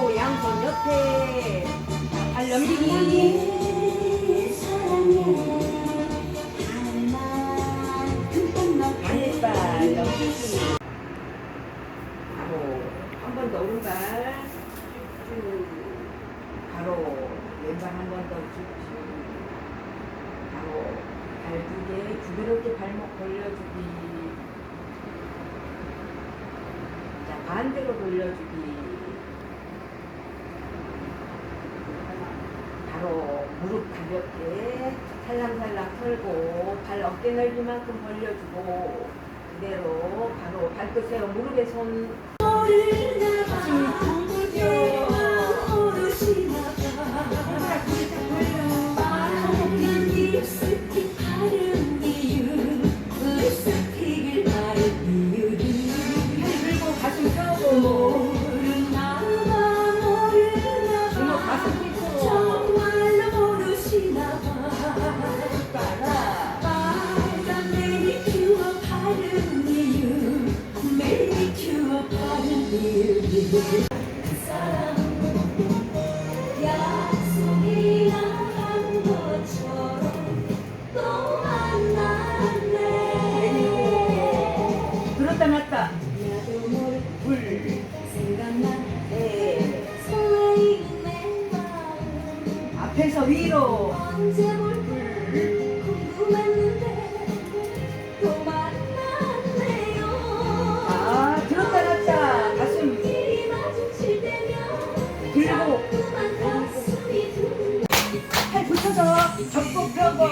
그리고 양손 옆에. 발 넘기기 반대발 넘기기 한 번 더 오른발. 쭉쭉 바로 왼발 한 번 더 쭉쭉. 바로 발 두 개 부드럽게 발목 벌려주기. 자 반대로 벌려주기. 무릎 가볍게 살랑살랑 털고 발 어깨 넓이만큼 벌려주고 그대로 바로 발끝에 무릎에 손 들었다 놨다. 불 네. 앞에서 위로. 언 팔 붙여서 접고 펴고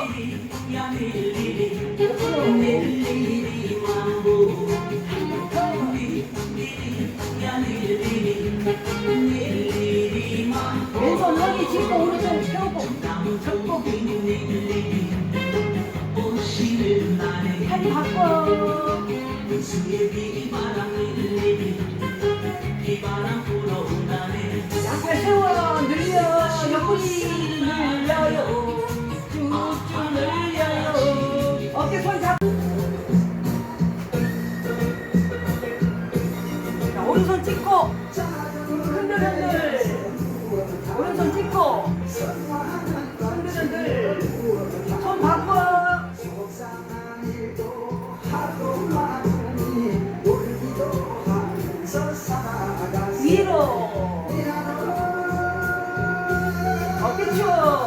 왼손 허리 짚고 오른손 펴고 접고 찍고. 흔들흔들. 오른손 찍고. 흔들흔들. 손 바꿔. 위로. 어깨 쭉